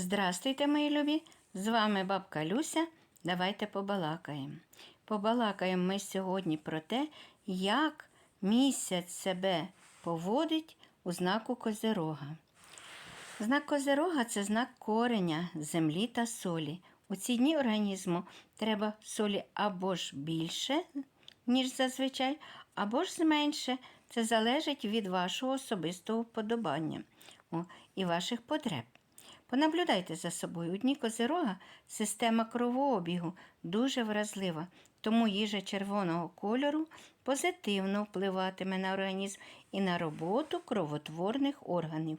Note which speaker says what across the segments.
Speaker 1: Здрастуйте, мої любі! З вами бабка Люся. Давайте побалакаємо. Побалакаємо ми сьогодні про те, як місяць себе поводить у знаку Козирога. Знак Козирога це знак кореня, землі та солі. У ці дні організму треба солі або ж більше, ніж зазвичай, або ж зменше. Це залежить від вашого особистого вподобання і ваших потреб. Понаблюдайте за собою. У дні козирога система кровообігу дуже вразлива, тому їжа червоного кольору позитивно впливатиме на організм і на роботу кровотворних органів.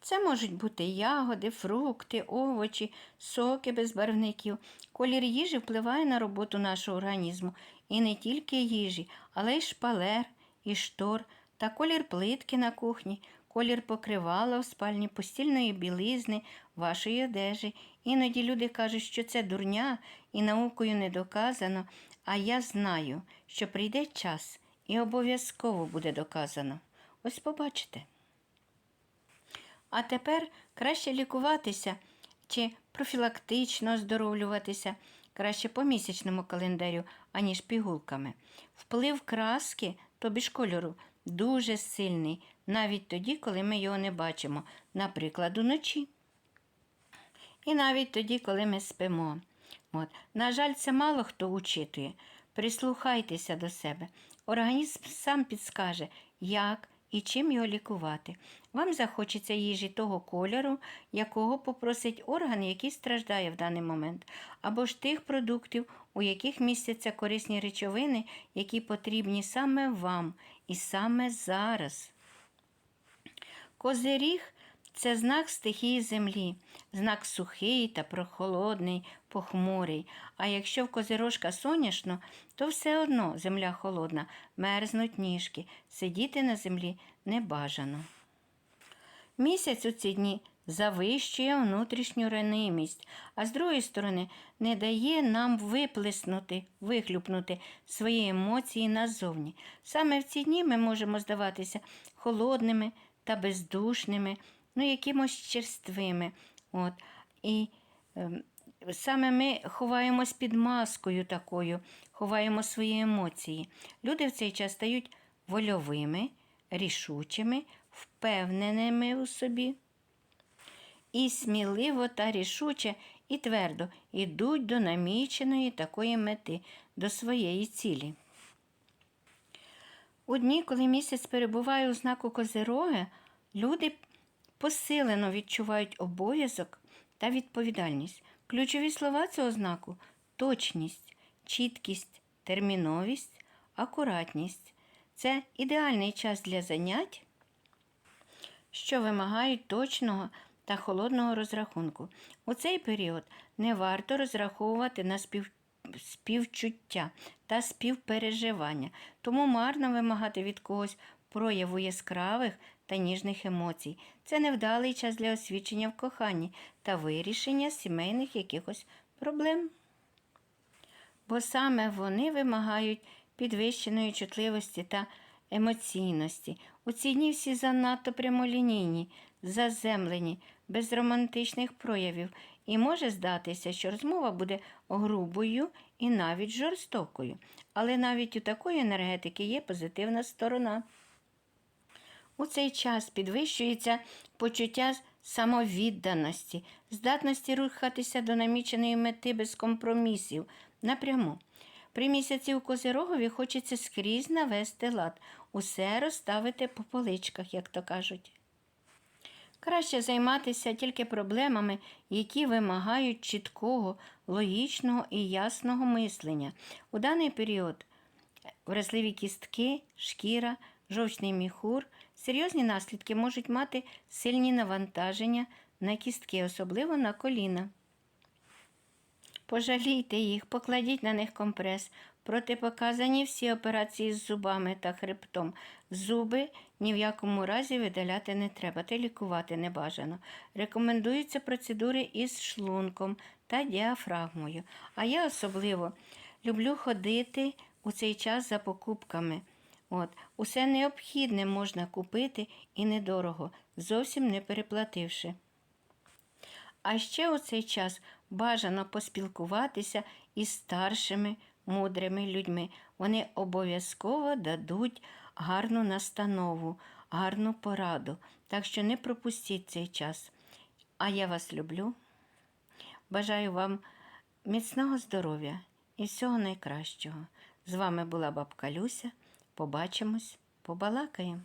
Speaker 1: Це можуть бути ягоди, фрукти, овочі, соки без барвників. Колір їжі впливає на роботу нашого організму і не тільки їжі, але й шпалер, і штор та колір плитки на кухні, колір покривала в спальні постільної білизни, вашої одежі. Іноді люди кажуть, що це дурня і наукою не доказано, а я знаю, що прийде час і обов'язково буде доказано. Ось побачите. А тепер краще лікуватися чи профілактично оздоровлюватися, краще по місячному календарю, аніж пігулками. Вплив краски, тобі ж кольору, дуже сильний, навіть тоді, коли ми його не бачимо, наприклад, уночі. І навіть тоді, коли ми спимо. От. На жаль, це мало хто учитує. Прислухайтеся до себе. Організм сам підскаже, як і чим його лікувати. Вам захочеться їжі того кольору, якого попросить орган, який страждає в даний момент, або ж тих продуктів, у яких містяться корисні речовини, які потрібні саме вам і саме зараз. Козиріг це знак стихії землі, знак сухий та прохолодний, похмурий. А якщо в козирожка соняшно, то все одно земля холодна, мерзнуть ніжки, сидіти на землі не бажано. Місяць у ці дні завищує внутрішню ранимість, а з другої сторони не дає нам виплеснути, вихлюпнути свої емоції назовні. Саме в ці дні ми можемо здаватися холодними та бездушними, ну якимось черствими. От. І е, саме ми ховаємось під маскою такою, ховаємо свої емоції. Люди в цей час стають вольовими, рішучими, впевненими у собі. І сміливо та рішуче і твердо йдуть до наміченої такої мети, до своєї цілі. У дні, коли місяць перебуває у знаку Козироги, люди посилено відчувають обов'язок та відповідальність. Ключові слова цього знаку точність, чіткість, терміновість, акуратність. Це ідеальний час для занять, що вимагають точного та холодного розрахунку. У цей період не варто розраховувати на спів... співчуття та співпереживання, тому марно вимагати від когось прояву яскравих та ніжних емоцій. Це невдалий час для освічення в коханні та вирішення сімейних якихось проблем. Бо саме вони вимагають підвищеної чутливості та емоційності. У ці дні всі занадто прямолінійні, заземлені, без романтичних проявів, і може здатися, що розмова буде грубою і навіть жорстокою. Але навіть у такої енергетики є позитивна сторона. У цей час підвищується почуття самовідданості, здатності рухатися до наміченої мети без компромісів напряму. При місяці у Козирогові хочеться скрізь навести лад, усе розставити по поличках, як то кажуть. Краще займатися тільки проблемами, які вимагають чіткого, логічного і ясного мислення. У даний період вразливі кістки, шкіра, жовчний міхур, серйозні наслідки можуть мати сильні навантаження на кістки, особливо на коліна. Пожалійте їх, покладіть на них компрес. Протипоказані всі операції з зубами та хребтом. Зуби ні в якому разі видаляти не треба, та лікувати не бажано. Рекомендуються процедури із шлунком та діафрагмою. А я особливо люблю ходити у цей час за покупками. От, Усе необхідне можна купити і недорого, зовсім не переплативши. А ще у цей час бажано поспілкуватися із старшими мудрими людьми. Вони обов'язково дадуть гарну настанову, гарну пораду. Так що не пропустіть цей час. А я вас люблю. Бажаю вам міцного здоров'я і всього найкращого. З вами була бабка Люся. Побачимось, побалакаємо.